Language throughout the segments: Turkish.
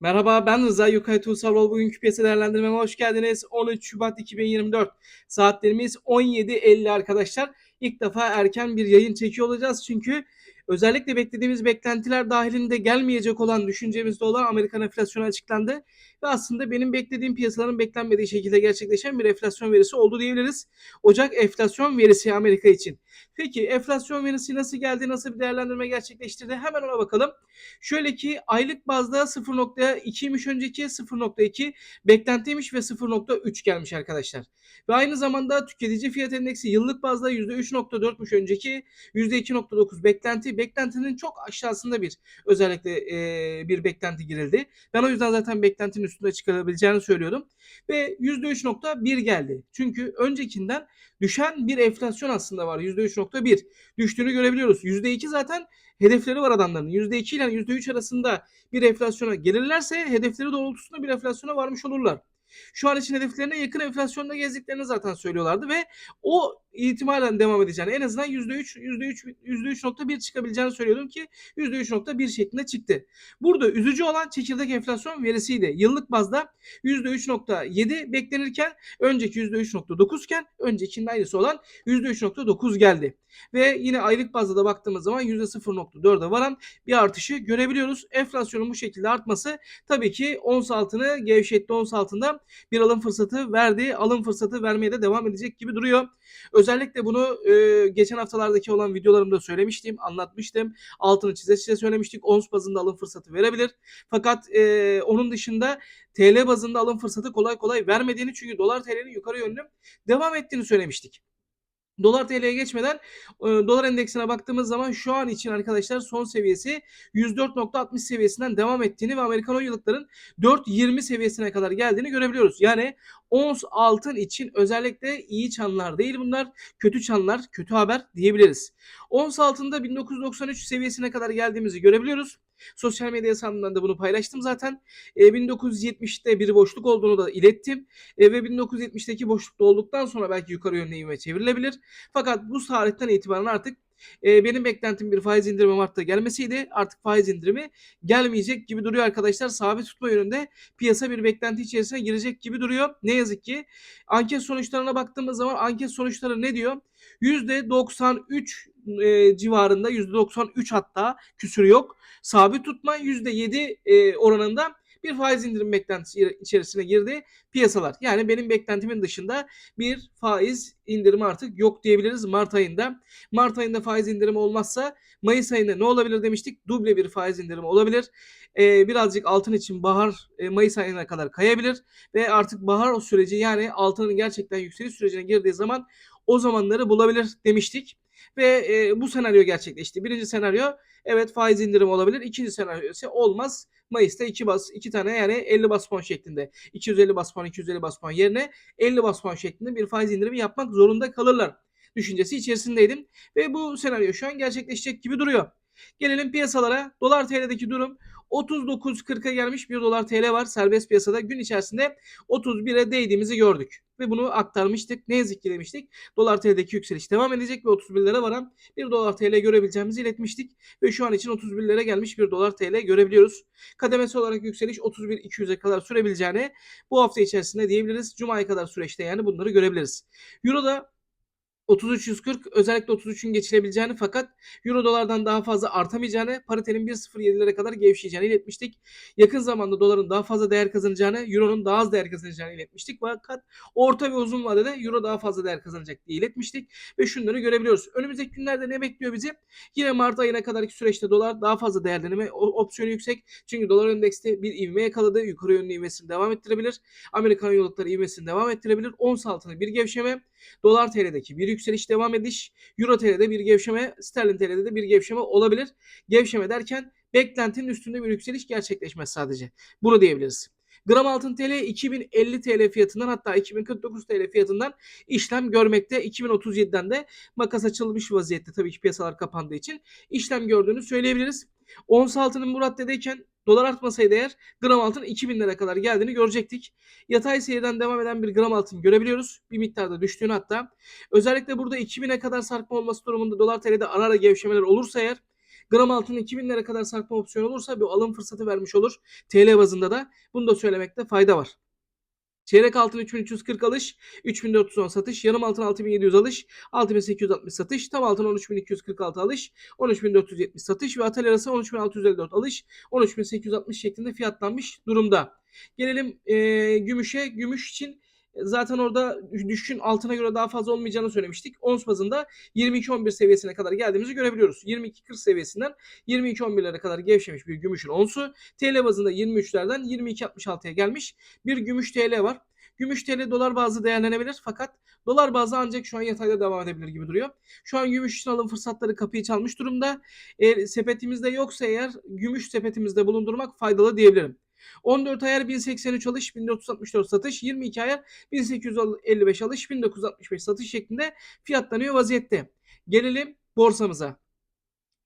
Merhaba ben Rıza Yukay Tuğsarol. Bugünkü piyasa değerlendirmeme hoş geldiniz. 13 Şubat 2024. Saatlerimiz 17.50 arkadaşlar. İlk defa erken bir yayın çekiyor olacağız. Çünkü özellikle beklediğimiz beklentiler dahilinde gelmeyecek olan düşüncemizde olan Amerikan enflasyonu açıklandı. Ve aslında benim beklediğim piyasaların beklenmediği şekilde gerçekleşen bir enflasyon verisi oldu diyebiliriz. Ocak enflasyon verisi Amerika için. Peki enflasyon verisi nasıl geldi, nasıl bir değerlendirme gerçekleştirdi? Hemen ona bakalım. Şöyle ki aylık bazda 0.2'ymiş önceki 0.2 beklentiymiş ve 0.3 gelmiş arkadaşlar. Ve aynı zamanda tüketici fiyat endeksi yıllık bazda %3.4'müş önceki %2.9 beklenti. Beklentinin çok aşağısında bir özellikle e, bir beklenti girildi. Ben o yüzden zaten beklentinin üstünde çıkarabileceğini söylüyordum. Ve %3.1 geldi. Çünkü öncekinden düşen bir enflasyon aslında var. %3.1 düştüğünü görebiliyoruz. %2 zaten hedefleri var adamların. %2 ile %3 arasında bir enflasyona gelirlerse hedefleri doğrultusunda bir enflasyona varmış olurlar. Şu an için hedeflerine yakın enflasyonda gezdiklerini zaten söylüyorlardı ve o ihtimalen devam edeceğini en azından %3, %3, %3.1 çıkabileceğini söylüyordum ki %3.1 şeklinde çıktı. Burada üzücü olan çekirdek enflasyon verisiydi. Yıllık bazda %3.7 beklenirken önceki %3.9 iken öncekinin aynısı olan %3.9 geldi. Ve yine aylık bazda da baktığımız zaman %0.4'e varan bir artışı görebiliyoruz. Enflasyonun bu şekilde artması tabii ki ons altını gevşetti. Ons altında bir alım fırsatı verdi. Alım fırsatı vermeye de devam edecek gibi duruyor. Özellikle bunu e, geçen haftalardaki olan videolarımda söylemiştim, anlatmıştım. Altını çize çize söylemiştik. Ons bazında alım fırsatı verebilir. Fakat e, onun dışında TL bazında alım fırsatı kolay kolay vermediğini çünkü dolar TL'nin yukarı yönlü devam ettiğini söylemiştik. Dolar TL'ye geçmeden e, dolar endeksine baktığımız zaman şu an için arkadaşlar son seviyesi 104.60 seviyesinden devam ettiğini ve Amerikan 10 yıllıkların 4.20 seviyesine kadar geldiğini görebiliyoruz. Yani ons altın için özellikle iyi çanlar değil bunlar kötü çanlar kötü haber diyebiliriz. Ons altında 1993 seviyesine kadar geldiğimizi görebiliyoruz. Sosyal medya hesabımdan da bunu paylaştım zaten. E, 1970'te bir boşluk olduğunu da ilettim. E, ve 1970'teki boşlukta olduktan sonra belki yukarı yönlü ivme çevrilebilir. Fakat bu tarihten itibaren artık e, benim beklentim bir faiz indirimi Mart'ta gelmesiydi. Artık faiz indirimi gelmeyecek gibi duruyor arkadaşlar. Sabit tutma yönünde piyasa bir beklenti içerisine girecek gibi duruyor. Ne yazık ki anket sonuçlarına baktığımız zaman anket sonuçları ne diyor? %93 e, civarında %93 hatta küsür yok. Sabit tutma %7 e, oranında bir faiz indirim beklentisi içerisine girdi piyasalar. Yani benim beklentimin dışında bir faiz indirimi artık yok diyebiliriz Mart ayında. Mart ayında faiz indirimi olmazsa Mayıs ayında ne olabilir demiştik? Duble bir faiz indirimi olabilir. Ee, birazcık altın için bahar e, Mayıs ayına kadar kayabilir ve artık bahar o süreci yani altının gerçekten yükseliş sürecine girdiği zaman o zamanları bulabilir demiştik. Ve e, bu senaryo gerçekleşti. Birinci senaryo evet faiz indirim olabilir. İkinci senaryo ise olmaz. Mayıs'ta 2 bas 2 tane yani 50 bas puan şeklinde 250 bas puan 250 bas puan yerine 50 bas puan şeklinde bir faiz indirimi yapmak zorunda kalırlar düşüncesi içerisindeydim ve bu senaryo şu an gerçekleşecek gibi duruyor. Gelelim piyasalara. Dolar TL'deki durum 39.40'a gelmiş 1 dolar TL var serbest piyasada. Gün içerisinde 31'e değdiğimizi gördük. Ve bunu aktarmıştık. Ne yazık ki demiştik. Dolar TL'deki yükseliş devam edecek ve 31'lere varan 1 dolar TL görebileceğimizi iletmiştik. Ve şu an için 31'lere gelmiş 1 dolar TL görebiliyoruz. Kademesi olarak yükseliş 31.200'e kadar sürebileceğini bu hafta içerisinde diyebiliriz. Cuma'ya kadar süreçte yani bunları görebiliriz. Euro'da 33.140 özellikle 33'ün geçilebileceğini fakat Euro dolardan daha fazla artamayacağını, paritenin 1.07'lere kadar gevşeyeceğini iletmiştik. Yakın zamanda doların daha fazla değer kazanacağını, Euro'nun daha az değer kazanacağını iletmiştik. Fakat orta ve uzun vadede Euro daha fazla değer kazanacak diye iletmiştik. Ve şunları görebiliyoruz. Önümüzdeki günlerde ne bekliyor bizi? Yine Mart ayına kadarki süreçte dolar daha fazla değerlenme opsiyonu yüksek. Çünkü dolar endekste bir ivme yakaladı. Yukarı yönlü ivmesini devam ettirebilir. Amerikan yolukları ivmesini devam ettirebilir. Ons altına bir gevşeme. Dolar TL'deki bir yükseliş devam ediş. Euro TL'de bir gevşeme, sterlin TL'de de bir gevşeme olabilir. Gevşeme derken beklentinin üstünde bir yükseliş gerçekleşmez sadece. Bunu diyebiliriz. Gram altın TL 2050 TL fiyatından hatta 2049 TL fiyatından işlem görmekte. 2037'den de makas açılmış vaziyette tabii ki piyasalar kapandığı için işlem gördüğünü söyleyebiliriz. Ons altının bu raddedeyken dolar artmasaydı eğer gram altın 2000 lira kadar geldiğini görecektik. Yatay seyirden devam eden bir gram altın görebiliyoruz. Bir miktarda düştüğünü hatta. Özellikle burada 2000'e kadar sarkma olması durumunda dolar TL'de ara ara gevşemeler olursa eğer gram altının 2000'lere kadar sarkma opsiyonu olursa bir alım fırsatı vermiş olur. TL bazında da bunu da söylemekte fayda var. Çeyrek altın 3340 alış, 3410 satış, yarım altın 6700 alış, 6860 satış, tam altın 13246 alış, 13470 satış ve atel arası 13654 alış, 13860 şeklinde fiyatlanmış durumda. Gelelim e, gümüşe. Gümüş için zaten orada düşüşün altına göre daha fazla olmayacağını söylemiştik. Ons bazında 22.11 seviyesine kadar geldiğimizi görebiliyoruz. 22.40 seviyesinden 22.11'lere kadar gevşemiş bir gümüşün onsu. TL bazında 23'lerden 22.66'ya gelmiş bir gümüş TL var. Gümüş TL dolar bazlı değerlenebilir fakat dolar bazlı ancak şu an yatayda devam edebilir gibi duruyor. Şu an gümüş için alım fırsatları kapıyı çalmış durumda. Eğer sepetimizde yoksa eğer gümüş sepetimizde bulundurmak faydalı diyebilirim. 14 ayar 1083 alış, 1464 satış, 22 ayar 1855 alış, 1965 satış şeklinde fiyatlanıyor vaziyette. Gelelim borsamıza.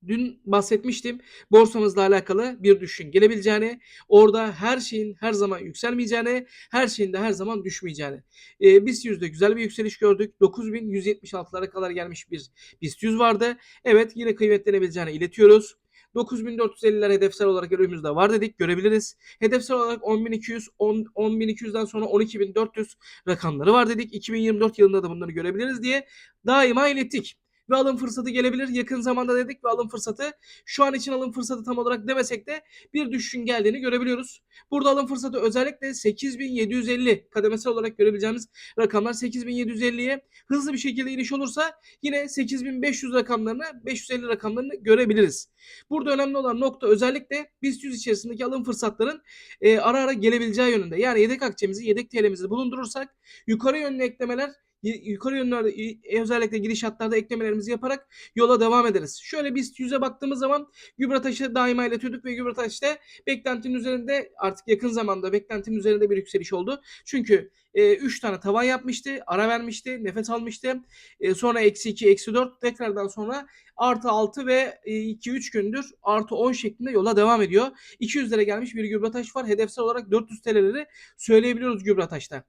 Dün bahsetmiştim borsamızla alakalı bir düşün gelebileceğini, orada her şeyin her zaman yükselmeyeceğini, her şeyin de her zaman düşmeyeceğini. Ee, BIST 100'de güzel bir yükseliş gördük. 9176'lara kadar gelmiş bir BIST 100 vardı. Evet yine kıymetlenebileceğini iletiyoruz. 9450'ler hedefsel olarak önümüzde var dedik görebiliriz. Hedefsel olarak 10200, 10, 10200'den sonra 12400 rakamları var dedik. 2024 yılında da bunları görebiliriz diye daima ilettik ve alım fırsatı gelebilir. Yakın zamanda dedik ve alım fırsatı. Şu an için alım fırsatı tam olarak demesek de bir düşüşün geldiğini görebiliyoruz. Burada alım fırsatı özellikle 8750 kademesel olarak görebileceğimiz rakamlar 8750'ye hızlı bir şekilde iniş olursa yine 8500 rakamlarını 550 rakamlarını görebiliriz. Burada önemli olan nokta özellikle BIST 100 içerisindeki alım fırsatların e, ara ara gelebileceği yönünde. Yani yedek akçemizi, yedek TL'mizi bulundurursak yukarı yönlü eklemeler yukarı yönlerde özellikle gidişatlarda eklemelerimizi yaparak yola devam ederiz. Şöyle biz yüze baktığımız zaman Gübrataş'ı daima iletiyorduk ve Gübrataş'ta beklentinin üzerinde artık yakın zamanda beklentinin üzerinde bir yükseliş oldu. Çünkü 3 e, tane tavan yapmıştı, ara vermişti, nefes almıştı. E, sonra eksi 2, eksi 4 tekrardan sonra artı 6 ve 2-3 gündür artı 10 şeklinde yola devam ediyor. 200 lira gelmiş bir Gübrataş var. Hedefsel olarak 400 TL'leri söyleyebiliyoruz Gübrataş'ta.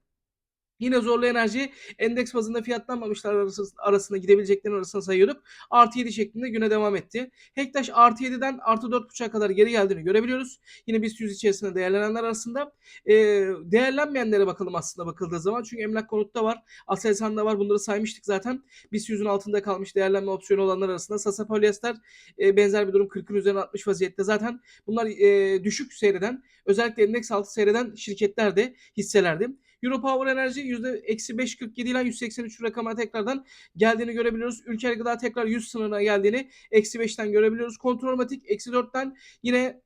Yine zorlu enerji endeks bazında fiyatlanmamışlar arasında gidebileceklerin arasında sayıyorduk. Artı 7 şeklinde güne devam etti. Hektaş artı 7'den artı 4.5'a kadar geri geldiğini görebiliyoruz. Yine BIST 100 içerisinde değerlenenler arasında. E, değerlenmeyenlere bakalım aslında bakıldığı zaman. Çünkü emlak konutta var. Aselsan'da var. Bunları saymıştık zaten. BIST 100'ün altında kalmış değerlenme opsiyonu olanlar arasında. Sasa Polyester e, benzer bir durum 40'ın üzerine 60 vaziyette. Zaten bunlar e, düşük seyreden özellikle endeks altı seyreden şirketlerdi, hisselerdi. Europower Enerji %-5.47 ile 183 rakama tekrardan geldiğini görebiliyoruz. Ülker Gıda tekrar 100 sınırına geldiğini eksi 5'ten görebiliyoruz. Kontrolmatik eksi 4'ten yine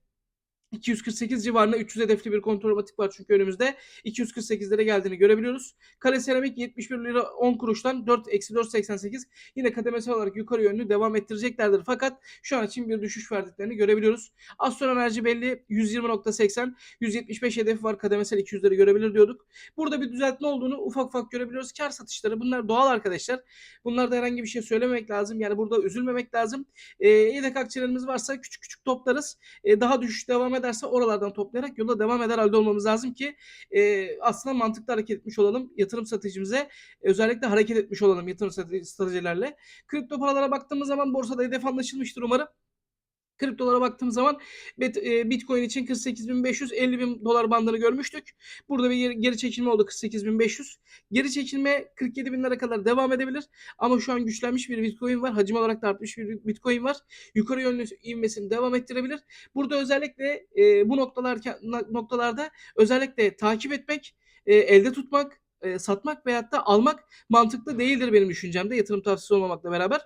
248 civarında 300 hedefli bir kontrolmatik var çünkü önümüzde 248'lere geldiğini görebiliyoruz. Kale seramik 71 lira 10 kuruştan 4 eksi 4.88 yine kademesel olarak yukarı yönlü devam ettireceklerdir. Fakat şu an için bir düşüş verdiklerini görebiliyoruz. Astro Enerji belli 120.80 175 hedef var kademesel 200'leri görebilir diyorduk. Burada bir düzeltme olduğunu ufak ufak görebiliyoruz. Kar satışları bunlar doğal arkadaşlar. Bunlarda herhangi bir şey söylememek lazım. Yani burada üzülmemek lazım. E, yedek akçelerimiz varsa küçük küçük toplarız. E, daha düşüş devam ederse oralardan toplayarak yola devam eder halde olmamız lazım ki e, aslında mantıklı hareket etmiş olalım. Yatırım stratejimize özellikle hareket etmiş olalım yatırım stratejilerle. Kripto paralara baktığımız zaman borsada hedef anlaşılmıştır umarım. Kriptolara baktığım zaman e, Bitcoin için 48.550 bin dolar bandını görmüştük. Burada bir geri çekilme oldu 48.500. Geri çekilme 47 binlere kadar devam edebilir. Ama şu an güçlenmiş bir Bitcoin var. Hacim olarak da artmış bir Bitcoin var. Yukarı yönlü inmesini devam ettirebilir. Burada özellikle e, bu noktalar noktalarda özellikle takip etmek, e, elde tutmak e, satmak veyahut da almak mantıklı değildir benim düşüncemde yatırım tavsiyesi olmamakla beraber.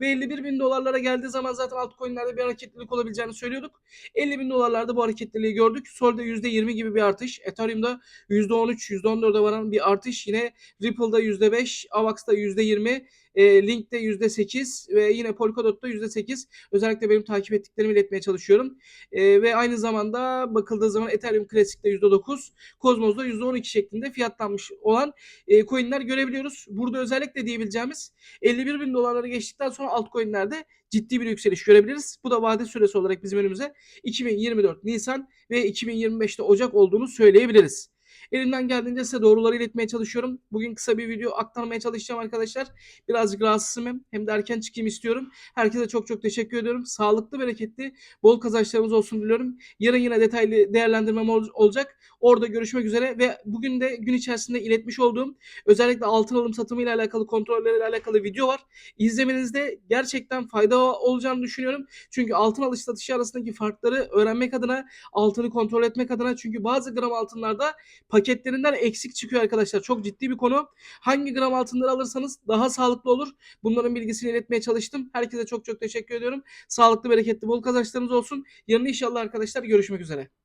Ve 51 bin dolarlara geldiği zaman zaten altcoin'lerde bir hareketlilik olabileceğini söylüyorduk. 50 bin dolarlarda bu hareketliliği gördük. Sol'da %20 gibi bir artış. Ethereum'da %13, %14'e varan bir artış. Yine Ripple'da %5, Avax'da %20, e, Link'te %8 ve yine Polkadot'ta %8. Özellikle benim takip ettiklerimi iletmeye çalışıyorum. E, ve aynı zamanda bakıldığı zaman Ethereum Classic'te %9, Cosmos'da %12 şeklinde fiyatlanmış olan e, coin'ler görebiliyoruz. Burada özellikle diyebileceğimiz 51 bin dolarları geçtikten sonra altcoin'lerde ciddi bir yükseliş görebiliriz. Bu da vade süresi olarak bizim önümüze 2024 Nisan ve 2025'te Ocak olduğunu söyleyebiliriz. Elimden geldiğince size doğruları iletmeye çalışıyorum. Bugün kısa bir video aktarmaya çalışacağım arkadaşlar. Birazcık rahatsızım hem, hem de erken çıkayım istiyorum. Herkese çok çok teşekkür ediyorum. Sağlıklı, bereketli, bol kazançlarımız olsun diliyorum. Yarın yine detaylı değerlendirmem ol- olacak. Orada görüşmek üzere ve bugün de gün içerisinde iletmiş olduğum özellikle altın alım satımı ile alakalı kontrollerle alakalı video var. İzlemenizde gerçekten fayda olacağını düşünüyorum. Çünkü altın alış satışı arasındaki farkları öğrenmek adına, altını kontrol etmek adına çünkü bazı gram altınlarda paketlerinden eksik çıkıyor arkadaşlar. Çok ciddi bir konu. Hangi gram altınları alırsanız daha sağlıklı olur. Bunların bilgisini iletmeye çalıştım. Herkese çok çok teşekkür ediyorum. Sağlıklı, bereketli, bol kazançlarınız olsun. Yarın inşallah arkadaşlar görüşmek üzere.